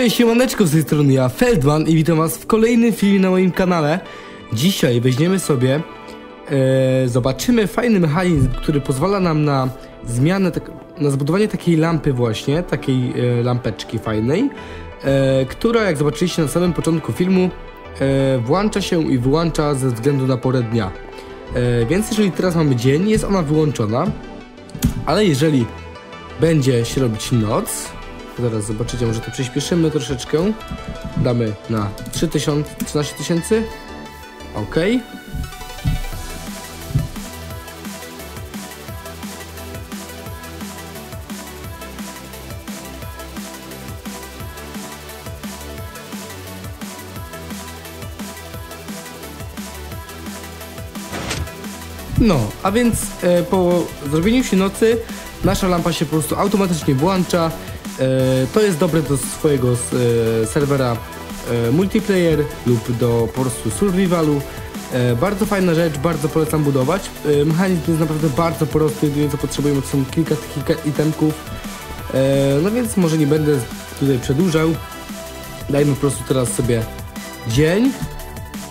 Cześć, siemaneczko z tej strony ja, Feldman i witam was w kolejnym filmie na moim kanale. Dzisiaj weźmiemy sobie, e, zobaczymy fajny mechanizm, który pozwala nam na zmianę, tak, na zbudowanie takiej lampy właśnie, takiej e, lampeczki fajnej, e, która jak zobaczyliście na samym początku filmu, e, włącza się i wyłącza ze względu na porę dnia. E, więc jeżeli teraz mamy dzień, jest ona wyłączona, ale jeżeli będzie się robić noc. Zaraz zobaczycie, może to przyspieszymy troszeczkę. Damy na 3000, 13 tysięcy. Ok. No, a więc e, po zrobieniu się nocy nasza lampa się po prostu automatycznie włącza. E, to jest dobre do swojego e, serwera e, multiplayer lub do po prostu survivalu. Bardzo fajna rzecz, bardzo polecam budować. Mechanizm jest naprawdę bardzo prosty, jedynie co potrzebujemy to są kilka takich itemków. No więc może nie będę tutaj przedłużał. Dajmy po prostu teraz sobie dzień,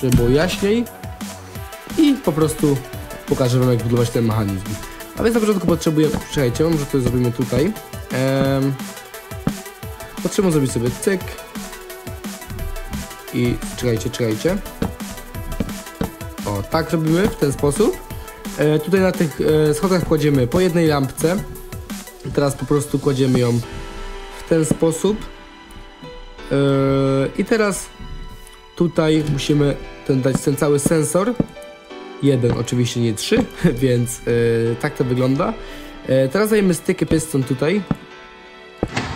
żeby było jaśniej i po prostu pokażę wam jak budować ten mechanizm. A więc na początku potrzebujemy, czekajcie, może to zrobimy tutaj. Potrzebujemy zrobić sobie cyk i czekajcie, czekajcie. O, tak robimy w ten sposób. E, tutaj na tych e, schodach kładziemy po jednej lampce. Teraz po prostu kładziemy ją w ten sposób. E, I teraz tutaj musimy ten, dać ten cały sensor jeden, oczywiście nie trzy, więc e, tak to wygląda. E, teraz dajemy stykę piston tutaj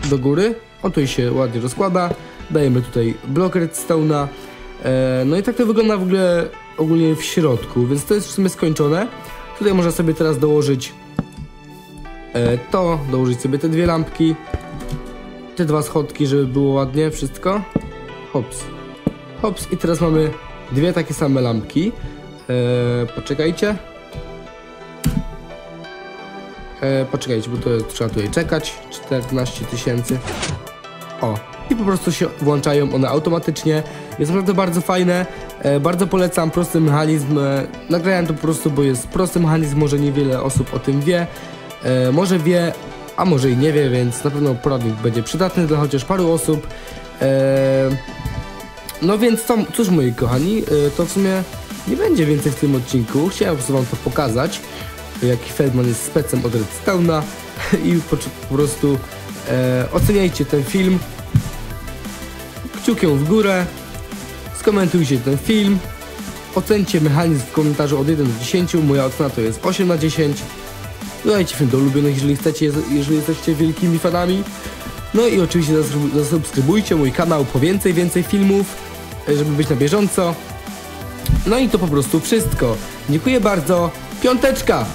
do góry. On tutaj się ładnie rozkłada. Dajemy tutaj blok redstone'a. E, no i tak to wygląda w ogóle ogólnie w środku, więc to jest w sumie skończone. Tutaj można sobie teraz dołożyć e, to, dołożyć sobie te dwie lampki, te dwa schodki, żeby było ładnie wszystko. Hops. Hops i teraz mamy dwie takie same lampki. Eee, poczekajcie. Eee, poczekajcie, bo to trzeba tutaj czekać. 14 tysięcy. O. I po prostu się włączają one automatycznie. Jest naprawdę bardzo fajne. E, bardzo polecam prosty mechanizm. E, nagrałem to po prostu, bo jest prosty mechanizm. Może niewiele osób o tym wie. E, może wie, a może i nie wie, więc na pewno poradnik będzie przydatny dla chociaż paru osób. E, no więc to, cóż moi kochani, e, to w sumie nie będzie więcej w tym odcinku. Chciałem po prostu wam to pokazać, jaki Feldman jest specem od Redstone'a i po, po prostu e, oceniajcie ten film kciukiem w górę, skomentujcie ten film, ocencie mechanizm w komentarzu od 1 do 10, moja ocena to jest 8 na 10. Dodajcie film do ulubionych, jeżeli chcecie, jeżeli jesteście wielkimi fanami. No i oczywiście zasubskrybujcie mój kanał po więcej, więcej filmów, żeby być na bieżąco. No i to po prostu wszystko. Dziękuję bardzo. Piąteczka!